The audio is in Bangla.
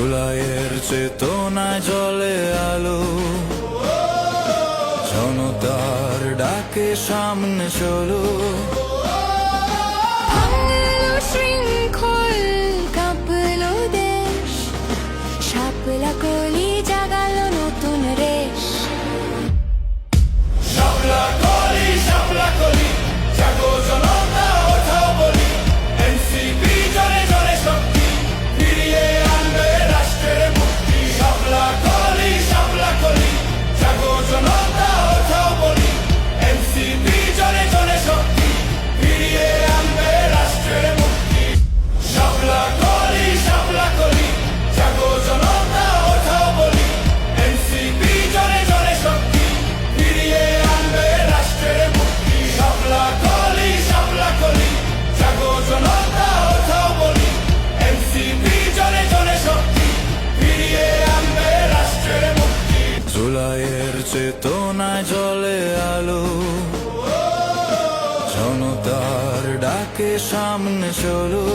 চুলায়ের চেতনা জলে আলো। জনতার ডাকে সামনে চলো। চেতনায় জলে আলো। জনতার ডাকে সামনে চলো।